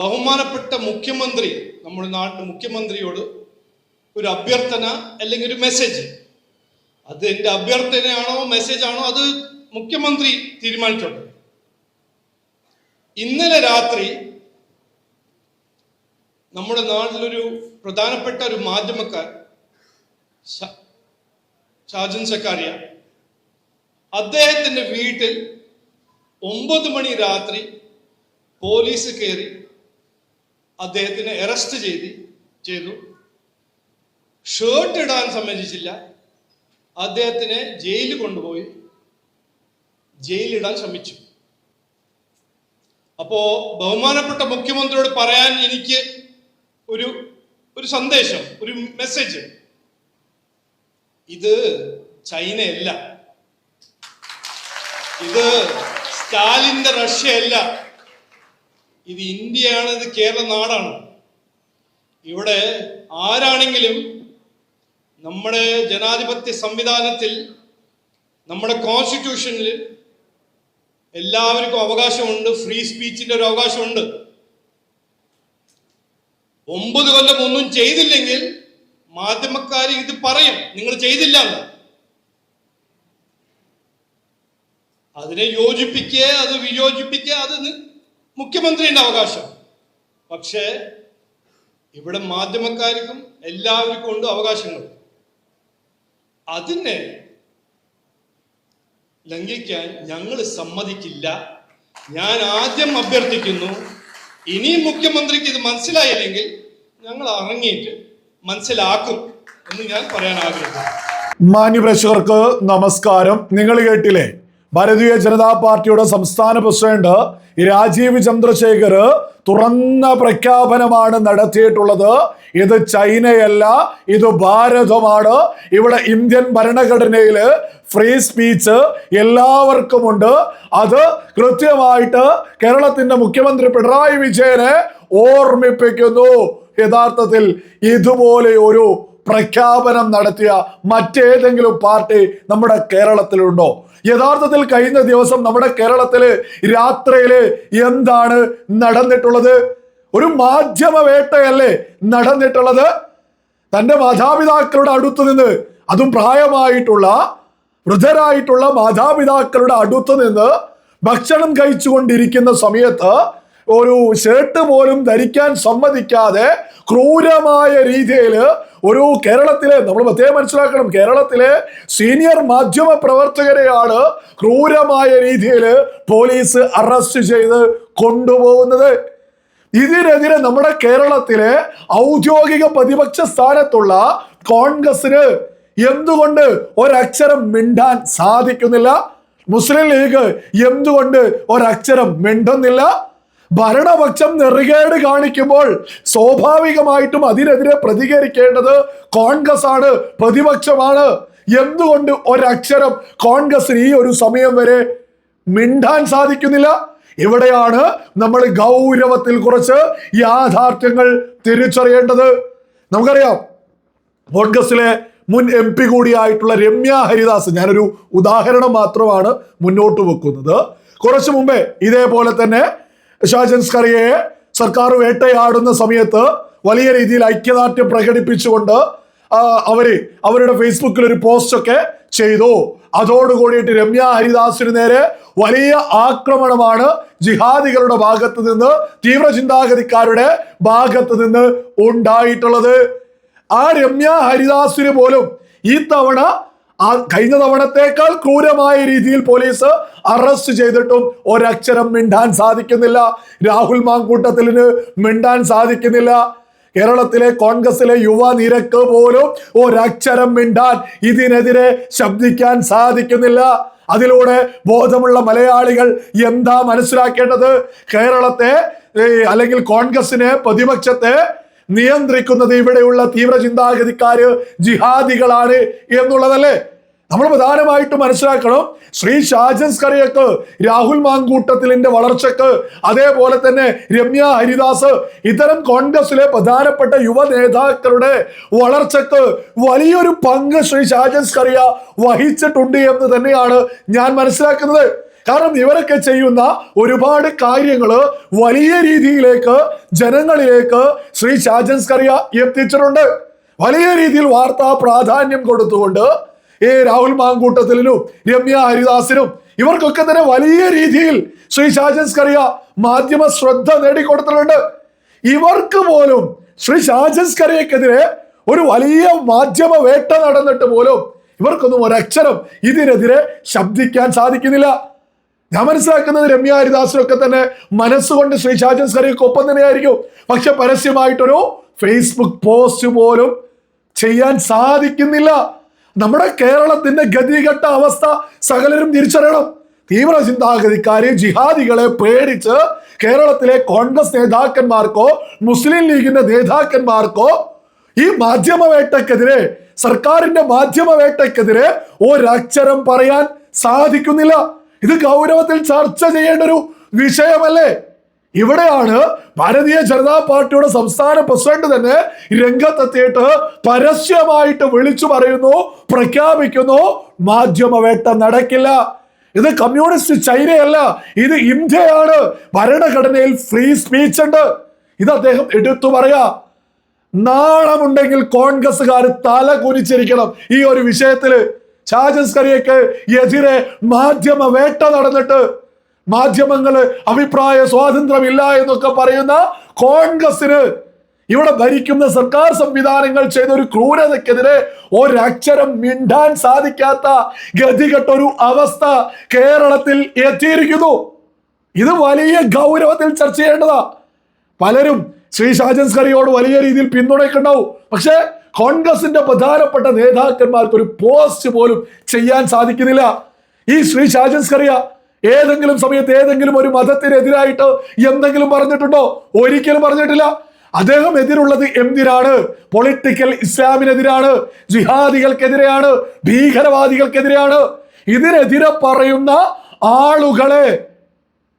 ബഹുമാനപ്പെട്ട മുഖ്യമന്ത്രി നമ്മുടെ നാട്ടിലെ മുഖ്യമന്ത്രിയോട് ഒരു അഭ്യർത്ഥന അല്ലെങ്കിൽ ഒരു മെസ്സേജ് അത് എന്റെ അഭ്യർത്ഥനയാണോ മെസ്സേജ് ആണോ അത് മുഖ്യമന്ത്രി തീരുമാനിച്ചോട്ടെ ഇന്നലെ രാത്രി നമ്മുടെ നാട്ടിലൊരു പ്രധാനപ്പെട്ട ഒരു മാധ്യമക്കാർ ഷാജൻ സക്കാരിയ അദ്ദേഹത്തിന്റെ വീട്ടിൽ ഒമ്പത് മണി രാത്രി പോലീസ് കയറി അദ്ദേഹത്തിനെ അറസ്റ്റ് ചെയ്ത് ചെയ്തു. ഷർട്ട് ഇടാൻ സമ്മതിച്ചില്ല. അദ്ദേഹത്തിനെ ജയിലിൽ കൊണ്ടുപോയി. ജയിലിടാൻ ശ്രമിച്ചു. അപ്പോ ബഹുമാനപ്പെട്ട മുഖ്യമന്ത്രിയോട് പറയാൻ എനിക്ക് ഒരു ഒരു സന്ദേശം ഒരു മെസ്സേജ് ഇത് ചൈനയല്ല. ഇത് സ്റ്റാലിന്റെ റഷ്യയല്ല. ഇത് ഇന്ത്യയാണ് ഇത് കേരള നാടാണ്. ഇവിടെ ആരാണെങ്കിലും നമ്മുടെ ജനാധിപത്യ സംവിധാനത്തിൽ നമ്മുടെ കോൺസ്റ്റിറ്റ്യൂഷനിൽ എല്ലാവർക്കും അവകാശമുണ്ട് ഫ്രീ സ്പീച്ചിന്റെ ഒരു അവകാശമുണ്ട്. ഒമ്പത് കൊല്ലം ഒന്നും ചെയ്തില്ലെങ്കിൽ മാധ്യമക്കാർ ഇത് പറയും നിങ്ങൾ ചെയ്തില്ല എന്ന്. അതിനെ യോജിപ്പിക്കുക അത് വിയോജിപ്പിക്കുക അത് മുഖ്യമന്ത്രിയുടെ അവകാശം. പക്ഷേ ഇവിടെ മാധ്യമക്കാർക്കും എല്ലാവർക്കും ഉണ്ട് അവകാശങ്ങൾ. അതിനെ ലംഘിക്കാൻ ഞങ്ങൾ സമ്മതിക്കില്ല. ഞാൻ ആദ്യം അഭ്യർത്ഥിക്കുന്നു ഇനി മുഖ്യമന്ത്രിക്ക് ഇത് മനസ്സിലായില്ലെങ്കിൽ ഞങ്ങൾ ഇറങ്ങിയിട്ട് മനസ്സിലാക്കും എന്ന് ഞാൻ പറയാൻ ആഗ്രഹിക്കുന്നു. മാന്യപ്രേക്ഷകർക്ക് നമസ്കാരം. നിങ്ങൾ കേട്ടില്ലേ? ഭാരതീയ ജനതാ പാർട്ടിയുടെ സംസ്ഥാന പ്രസിഡന്റ് രാജീവ് ചന്ദ്രശേഖർ തുറന്ന പ്രഖ്യാപനമാണ് നടത്തിയിട്ടുള്ളത്. ഇത് ചൈനയല്ല ഇത് ഭാരതമാണ്. ഇവിടെ ഇന്ത്യൻ ഭരണഘടനയിൽ ഫ്രീ സ്പീച്ച് എല്ലാവർക്കുമുണ്ട്. അത് കൃത്യമായിട്ട് കേരളത്തിന്റെ മുഖ്യമന്ത്രി പിണറായി വിജയനെ ഓർമ്മിപ്പിക്കുന്നു. യഥാർത്ഥത്തിൽ ഇതുപോലെ ഒരു പ്രഖ്യാപനം നടത്തിയ മറ്റേതെങ്കിലും പാർട്ടി നമ്മുടെ കേരളത്തിലുണ്ടോ? യഥാർത്ഥത്തിൽ കഴിഞ്ഞ ദിവസം നമ്മുടെ കേരളത്തിൽ രാത്രിയിൽ എന്താണ് നടന്നിട്ടുള്ളത്? ഒരു മാധ്യമ വേട്ടയല്ലേ നടന്നിട്ടുള്ളത്? തന്റെ മാതാപിതാക്കളുടെ അടുത്ത് നിന്ന് അതും പ്രായമായിട്ടുള്ള വൃദ്ധരായിട്ടുള്ള മാതാപിതാക്കളുടെ അടുത്ത് നിന്ന് ഭക്ഷണം കഴിച്ചുകൊണ്ടിരിക്കുന്ന സമയത്ത് ഒരു ഷർട്ട് പോലും ധരിക്കാൻ സമ്മതിക്കാതെ ക്രൂരമായ രീതിയിൽ ഒരു കേരളത്തിലെ നമ്മൾ പ്രത്യേകം മനസ്സിലാക്കണം കേരളത്തിലെ സീനിയർ മാധ്യമ പ്രവർത്തകരെയാണ് ക്രൂരമായ രീതിയിൽ പോലീസ് അറസ്റ്റ് ചെയ്ത് കൊണ്ടുപോകുന്നത്. ഇതിനെതിരെ നമ്മുടെ കേരളത്തിലെ ഔദ്യോഗിക പ്രതിപക്ഷ സ്ഥാനത്തുള്ള കോൺഗ്രസിന് എന്തുകൊണ്ട് ഒരക്ഷരം മിണ്ടാൻ സാധിക്കുന്നില്ല? മുസ്ലിം ലീഗ് എന്തുകൊണ്ട് ഒരക്ഷരം മിണ്ടുന്നില്ല? ഭരണപക്ഷം നെറുകേട് കാണിക്കുമ്പോൾ സ്വാഭാവികമായിട്ടും അതിനെതിരെ പ്രതികരിക്കേണ്ടത് കോൺഗ്രസ് ആണ് പ്രതിപക്ഷമാണ്. എന്തുകൊണ്ട് ഒരക്ഷരം കോൺഗ്രസിന് ഈ ഒരു സമയം വരെ മിണ്ടാൻ സാധിക്കുന്നില്ല? ഇവിടെയാണ് നമ്മൾ ഗൗരവത്തിൽ കുറച്ച് യാഥാർത്ഥ്യങ്ങൾ തിരിച്ചറിയേണ്ടത്. നമുക്കറിയാം കോൺഗ്രസിലെ മുൻ എം പി കൂടിയായിട്ടുള്ള രമ്യ ഹരിദാസ് ഞാനൊരു ഉദാഹരണം മാത്രമാണ് മുന്നോട്ട് വെക്കുന്നത്. കുറച്ചു മുമ്പേ ഇതേപോലെ തന്നെ ഷാജൻ സ്കറിയയെ സർക്കാർ വേട്ടയാടുന്ന സമയത്ത് വലിയ രീതിയിൽ ഐക്യദാർഢ്യം പ്രകടിപ്പിച്ചുകൊണ്ട് അവർ അവരുടെ ഫേസ്ബുക്കിൽ ഒരു പോസ്റ്റ് ഒക്കെ ചെയ്തു. അതോടുകൂടിയിട്ട് രമ്യ ഹരിദാസിന് നേരെ വലിയ ആക്രമണമാണ് ജിഹാദികളുടെ ഭാഗത്ത് നിന്ന് തീവ്ര ചിന്താഗതിക്കാരുടെ ഭാഗത്ത് നിന്ന് ഉണ്ടായിട്ടുള്ളത്. ആ രമ്യ ഹരിദാസിന് പോലും ഈ തവണ ആ കഴിഞ്ഞ തവണത്തേക്കാൾ ക്രൂരമായ രീതിയിൽ പോലീസ് അറസ്റ്റ് ചെയ്തിട്ടും ഒരക്ഷരം മിണ്ടാൻ സാധിക്കുന്നില്ല. രാഹുൽ മാങ്കൂട്ടത്തിലിന് മിണ്ടാൻ സാധിക്കുന്നില്ല. കേരളത്തിലെ കോൺഗ്രസിലെ യുവ നിരക്ക് പോലും ഒരക്ഷരം മിണ്ടാൻ ഇതിനെതിരെ ശബ്ദിക്കാൻ സാധിക്കുന്നില്ല. അതിലൂടെ ബോധമുള്ള മലയാളികൾ എന്താ മനസ്സിലാക്കേണ്ടത്? കേരളത്തെ അല്ലെങ്കിൽ കോൺഗ്രസിനെ പ്രതിപക്ഷത്തെ നിയന്ത്രിക്കുന്നത് ഇവിടെയുള്ള തീവ്ര ചിന്താഗതിക്കാര് ജിഹാദികളാണ് എന്നുള്ളതല്ലേ? നമ്മൾ പ്രധാനമായിട്ട് മനസ്സിലാക്കണം ശ്രീ ഷാജൻ സ്കറിയക്ക് രാഹുൽ മാങ്കൂട്ടത്തിലിന്റെ വളർച്ചക്ക് അതേപോലെ തന്നെ രമ്യ ഹരിദാസ് ഇത്തരം കോൺഗ്രസിലെ പ്രധാനപ്പെട്ട യുവ നേതാക്കളുടെ വളർച്ചക്ക് വലിയൊരു പങ്ക് ശ്രീ ഷാജൻ സ്കറിയ വഹിച്ചിട്ടുണ്ട് എന്ന് തന്നെയാണ് ഞാൻ മനസ്സിലാക്കുന്നത്. കാരണം ഇവരൊക്കെ ചെയ്യുന്ന ഒരുപാട് കാര്യങ്ങൾ വലിയ രീതിയിലേക്ക് ജനങ്ങളിലേക്ക് ശ്രീ ഷാജൻസ് കറിയ എത്തിച്ചിട്ടുണ്ട്. വലിയ രീതിയിൽ വാർത്താ പ്രാധാന്യം കൊടുത്തുകൊണ്ട് ഈ രാഹുൽ മാങ്കൂട്ടത്തിലും രമ്യ ഹരിദാസിനും ഇവർക്കൊക്കെ തന്നെ വലിയ രീതിയിൽ ശ്രീ ഷാജൻസ് കറിയ മാധ്യമ ശ്രദ്ധ നേടിക്കൊടുത്തിട്ടുണ്ട്. ഇവർക്ക് പോലും ശ്രീ ഷാജൻസ് കറിയക്കെതിരെ ഒരു വലിയ മാധ്യമ വേട്ട നടന്നിട്ട് പോലും ഇവർക്കൊന്നും ഒരക്ഷരം ഇതിനെതിരെ ശബ്ദിക്കാൻ സാധിക്കുന്നില്ല. ഞാൻ മനസ്സിലാക്കുന്നത് രമ്യ ഹരിദാസിനൊക്കെ തന്നെ മനസ്സുകൊണ്ട് ശ്രീ ഷാജൻ കറിയൊക്കെ ഒപ്പം തന്നെയായിരിക്കും. പക്ഷെ പരസ്യമായിട്ടൊരു ഫേസ്ബുക്ക് പോസ്റ്റ് പോലും ചെയ്യാൻ സാധിക്കുന്നില്ല. നമ്മുടെ കേരളത്തിന്റെ ഗതികെട്ട അവസ്ഥ സകലരും തിരിച്ചറിയണം. തീവ്ര ചിന്താഗതിക്കാരെ ജിഹാദികളെ പേടിച്ച് കേരളത്തിലെ കോൺഗ്രസ് നേതാക്കന്മാർക്കോ മുസ്ലിം ലീഗിന്റെ നേതാക്കന്മാർക്കോ ഈ മാധ്യമവേട്ടക്കെതിരെ സർക്കാരിന്റെ മാധ്യമവേട്ടക്കെതിരെ ഒരക്ഷരം പറയാൻ സാധിക്കുന്നില്ല. ഇത് ഗൗരവത്തിൽ ചർച്ച ചെയ്യേണ്ട ഒരു വിഷയമല്ലേ? ഇവിടെയാണ് ഭാരതീയ ജനതാ പാർട്ടിയുടെ സംസ്ഥാന പ്രസിഡന്റ് തന്നെ രംഗത്തെത്തിയിട്ട് പരസ്യമായിട്ട് വിളിച്ചു പറയുന്നു പ്രഖ്യാപിക്കുന്നു മാധ്യമവേട്ട നടക്കില്ല. ഇത് കമ്മ്യൂണിസ്റ്റ് ചൈനയല്ല ഇത് ഇന്ത്യയാണ്. ഭരണഘടനയിൽ ഫ്രീ സ്പീച്ച് ഉണ്ട്. ഇത് അദ്ദേഹം എടുത്തു പറയാ. നാണമുണ്ടെങ്കിൽ കോൺഗ്രസ്സുകാർ തല കുനിച്ചിരിക്കണം ഈ ഒരു വിഷയത്തിൽ. ഷാജൻസ് കറിയക്ക് എതിരെ മാധ്യമ വേട്ട നടന്നിട്ട് മാധ്യമങ്ങൾ അഭിപ്രായ സ്വാതന്ത്ര്യമില്ല എന്നൊക്കെ പറയുന്ന കോൺഗ്രസിന് ഇവിടെ ഭരിക്കുന്ന സർക്കാർ സംവിധാനങ്ങൾ ചെയ്ത ഒരു ക്രൂരതയ്ക്കെതിരെ ഒരക്ഷരം മിണ്ടാൻ സാധിക്കാത്ത ഗതികെട്ട ഒരു അവസ്ഥ കേരളത്തിൽ എത്തിയിരിക്കുന്നു. ഇത് വലിയ ഗൗരവത്തിൽ ചർച്ച ചെയ്യേണ്ടതാ. പലരും ശ്രീ ഷാജൻസ്കറിയോട് വലിയ രീതിയിൽ പിന്തുണയ്ക്കുണ്ടാവും പക്ഷേ കോൺഗ്രസിന്റെ പ്രധാനപ്പെട്ട നേതാക്കന്മാർക്ക് ഒരു പോസ്റ്റ് പോലും ചെയ്യാൻ സാധിക്കുന്നില്ല. ഈ ശ്രീ ഷാജൻസ് കറിയ ഏതെങ്കിലും സമയത്ത് ഏതെങ്കിലും ഒരു മതത്തിനെതിരായിട്ട് എന്തെങ്കിലും പറഞ്ഞിട്ടുണ്ടോ? ഒരിക്കലും പറഞ്ഞിട്ടില്ല. അദ്ദേഹം എതിരുള്ളത് എന്തിനാണ്? പൊളിറ്റിക്കൽ ഇസ്ലാമിനെതിരാണ് ജിഹാദികൾക്കെതിരെയാണ് ഭീകരവാദികൾക്കെതിരെയാണ്. ഇതിനെതിരെ പറയുന്ന ആളുകളെ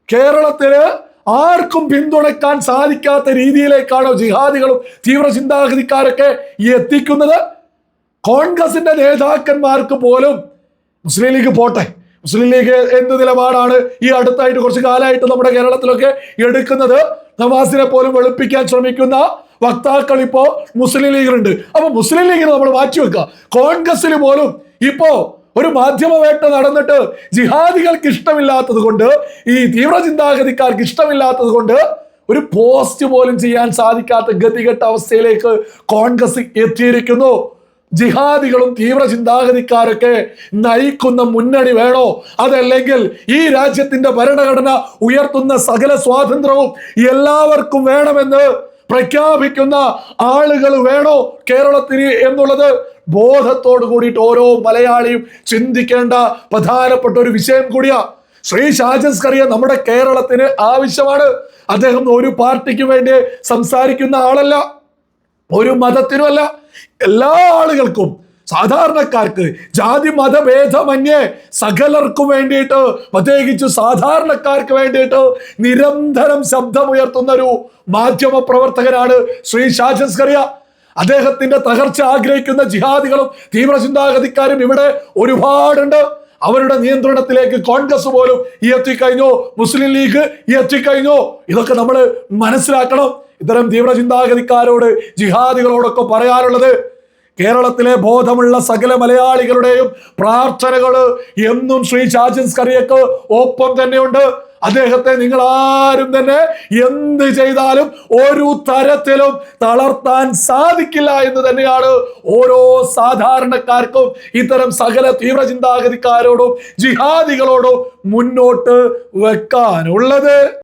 കേരളത്തിൽ ആർക്കും പിന്തുണയ്ക്കാൻ സാധിക്കാത്ത രീതിയിലേക്കാണോ ജിഹാദികളും തീവ്ര ചിന്താഗതിക്കാരൊക്കെ എത്തിക്കുന്നത്? കോൺഗ്രസിന്റെ നേതാക്കന്മാർക്ക് പോലും മുസ്ലിം ലീഗ് പോട്ടെ. മുസ്ലിം ലീഗ് എന്ത് നിലപാടാണ് ഈ അടുത്തായിട്ട് കുറച്ച് കാലമായിട്ട് നമ്മുടെ കേരളത്തിലൊക്കെ എടുക്കുന്നത്? നവാസിനെ പോലും വെളുപ്പിക്കാൻ ശ്രമിക്കുന്ന വക്താക്കൾ ഇപ്പോ മുസ്ലിം ലീഗിലുണ്ട്. അപ്പൊ മുസ്ലിം ലീഗിന് നമ്മൾ മാറ്റിവെക്കുക. കോൺഗ്രസിന് പോലും ഇപ്പോ ഒരു മാധ്യമവേട്ട നടന്നിട്ട് ജിഹാദികൾക്ക് ഇഷ്ടമില്ലാത്തത് കൊണ്ട് ഈ തീവ്ര ചിന്താഗതിക്കാർക്ക് ഇഷ്ടമില്ലാത്തത് കൊണ്ട് ഒരു പോസ്റ്റ് പോലും ചെയ്യാൻ സാധിക്കാത്ത ഗതികെട്ട അവസ്ഥയിലേക്ക് കോൺഗ്രസ് എത്തിയിരിക്കുന്നു. ജിഹാദികളും തീവ്ര ചിന്താഗതിക്കാരൊക്കെ നയിക്കുന്ന മുന്നണി വേണോ? അതല്ലെങ്കിൽ ഈ രാജ്യത്തിന്റെ ഭരണഘടന ഉയർത്തുന്ന സകല സ്വാതന്ത്ര്യവും എല്ലാവർക്കും വേണമെന്ന് പ്രഖ്യാപിക്കുന്ന ആളുകൾ വേണോ കേരളത്തിന് എന്നുള്ളത് ബോധത്തോട് കൂടിയിട്ട് ഓരോ മലയാളിയും ചിന്തിക്കേണ്ട പ്രധാനപ്പെട്ട ഒരു വിഷയം കൂടിയാ. ശ്രീ ഷാജസ് കറിയ നമ്മുടെ കേരളത്തിന് ആവശ്യമാണ്. അദ്ദേഹം ഒരു പാർട്ടിക്ക് വേണ്ടി സംസാരിക്കുന്ന ആളല്ല. ഒരു മതത്തിനുമല്ല. എല്ലാ ആളുകൾക്കും സാധാരണക്കാർക്ക് ജാതി മതഭേദമന്യേ സകലർക്കും വേണ്ടിയിട്ട് പ്രത്യേകിച്ച് സാധാരണക്കാർക്ക് വേണ്ടിയിട്ട് നിരന്തരം ശബ്ദമുയർത്തുന്ന ഒരു മാധ്യമ പ്രവർത്തകനാണ് ശ്രീ ഷാജസ് കറിയ അദ്ദേഹത്തിന്റെ തകർച്ച ആഗ്രഹിക്കുന്ന ജിഹാദികളും തീവ്രചിന്താഗതിക്കാരും ഇവിടെ ഒരുപാടുണ്ട്. അവരുടെ നിയന്ത്രണത്തിലേക്ക് കോൺഗ്രസ് പോലും ഈ എത്തിക്കഴിഞ്ഞു? മുസ്ലിം ലീഗ് ഈ എത്തിക്കഴിഞ്ഞു? ഇതൊക്കെ നമ്മൾ മനസ്സിലാക്കണം. ഇത്തരം തീവ്രചിന്താഗതിക്കാരോട് ജിഹാദികളോടൊക്കെ പറയാനുള്ളത് കേരളത്തിലെ ബോധമുള്ള സകല മലയാളികളുടെയും പ്രാർത്ഥനകൾ എന്നും ശ്രീ ചാജൻസ് കറിയക്ക് ഒപ്പം തന്നെയുണ്ട്. അദ്ദേഹത്തെ നിങ്ങൾ ആരും തന്നെ എന്ത് ചെയ്താലും ഒരു തരത്തിലും തളർത്താൻ സാധിക്കില്ല എന്ന് തന്നെയാണ് ഓരോ സാധാരണക്കാർക്കും ഇത്തരം സകല തീവ്ര ചിന്താഗതിക്കാരോടും ജിഹാദികളോടും മുന്നോട്ട് വെക്കാനുള്ളത്.